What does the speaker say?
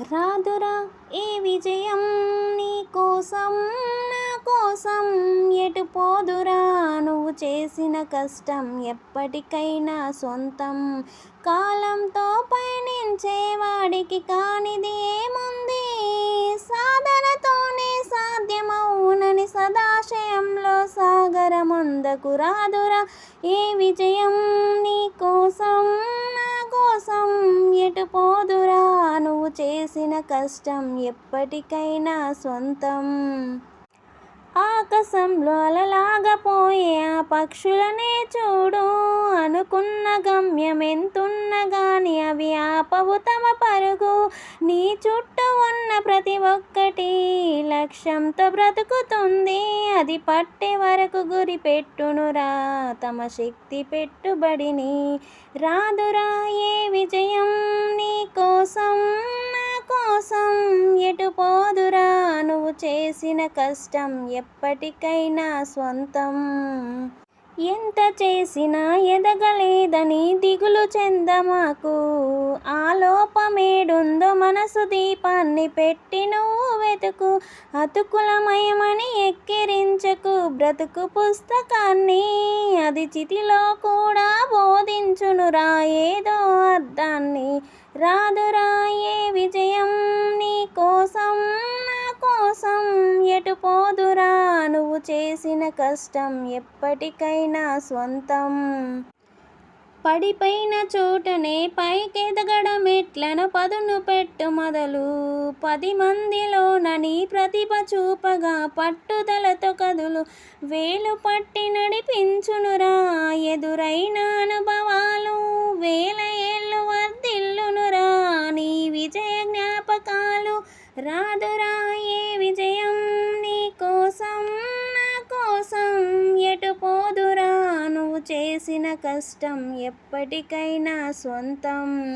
రాదురా ఈ విజయం నీ కోసం నా కోసం ఎటు పోదురా? నువ్వు చేసిన కష్టం ఎప్పటికైనా సొంతం. కాలంతో పయనించేవాడికి కానిది ఏముంది? సాధనతోనే సాధ్యమవునని సదాశయంలో సాగరమందకు రాదురా ఏ విజయం చేసిన కష్టం ఎప్పటికైనా సొంతం. ఆకాశంలో అలలాగపోయే ఆ పక్షులనే చూడు. అనుకున్న గమ్యం ఎంతున్న గాని అవి ఆపవు తమ పరుగు. నీ చుట్టూ ఉన్న ప్రతి ఒక్కటి లక్ష్యంతో బ్రతుకుతుంది. అది పట్టే వరకు గురి పెట్టునురా తమ శక్తి పెట్టుబడిని రాదురా ఏ విజయం? చేసిన కష్టం ఎప్పటికైనా స్వంతం. ఎంత చేసినా ఎదగలేదని దిగులు చెందమాకు. ఆ లోపమేడుందో మనసు దీపాన్ని పెట్టి నువ్వు వెతుకు. అతుకులమయమని ఎక్కిరించకు బ్రతుకు పుస్తకాన్ని. అది చితిలో కూడా బోధించునురా ఏదో అర్థాన్ని. రాదురా ఎటు పోదురా నువ్వు చేసిన కష్టం ఎప్పటికైనా సొంతం పడిపోయిన చోటనే పైకెదగడం ఎట్లను పదును పెట్టు మొదలు. పది మందిలోన నీ ప్రతిభ చూపగా పట్టుదలతో కదులు. వేలు పట్టి నడిపించునురా ఎదురైన అనుభవాలు. వేల ఏళ్ళు వర్దిల్లునురా నీ విజయ జ్ఞాపకాలు. రాదురా చేసిన కష్టం ఎప్పటికైనా సొంతం.